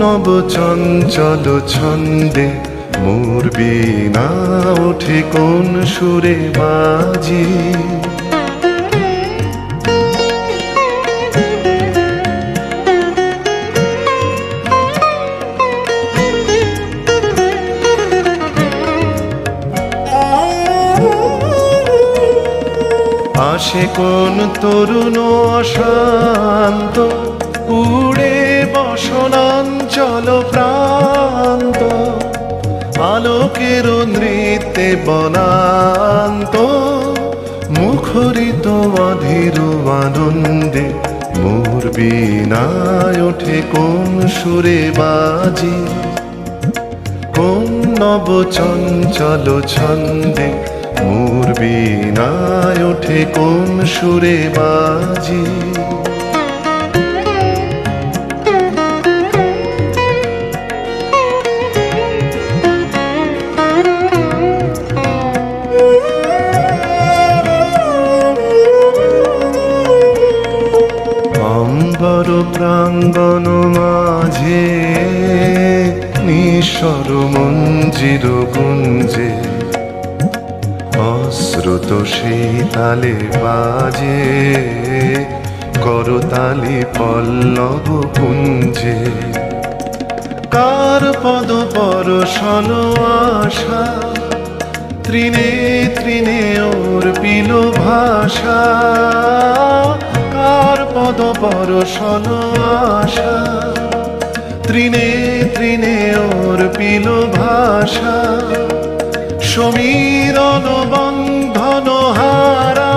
নব চঞ্চল ছন্দে মোর বিনা ওঠে কোন সুরে বাজি। আসে কোন তরুণ অশান্ত উড়ে বসনাঞ্চল প্রান্ত, আলোকের নৃত্যে বনান্ত, মুখরিত অধীর আনন্দে মোর বিনায় ওঠে কোন সুরে বাজি। কোন নব চঞ্চল ছন্দে মোর বিনায় ওঠে কোন সুরে বাজি। প্রাঙ্গণ মাঝে নিঃস্বর মঞ্জির গুঞ্জে অশ্রুত সেই তালে বাজে করতালি পল্লব পুঞ্জে। কার পদ পরশন আশা? তৃণে তৃণে ওর পিল ভাষা। কার পদ পরশন আশা। তৃণে তৃণে ওর পিল ভাষা। সমীরণ বন্ধন হারা।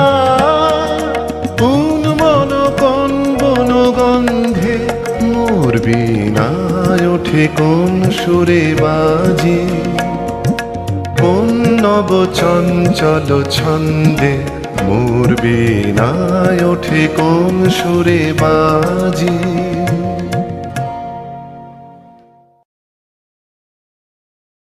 মন কোন বন গন্ধে মোর বিনায় ওঠে কোন সুরে বাজি। কোন নব চঞ্চল ছন্দে মোর বিনায় ওঠে কোন সুরে বাজি।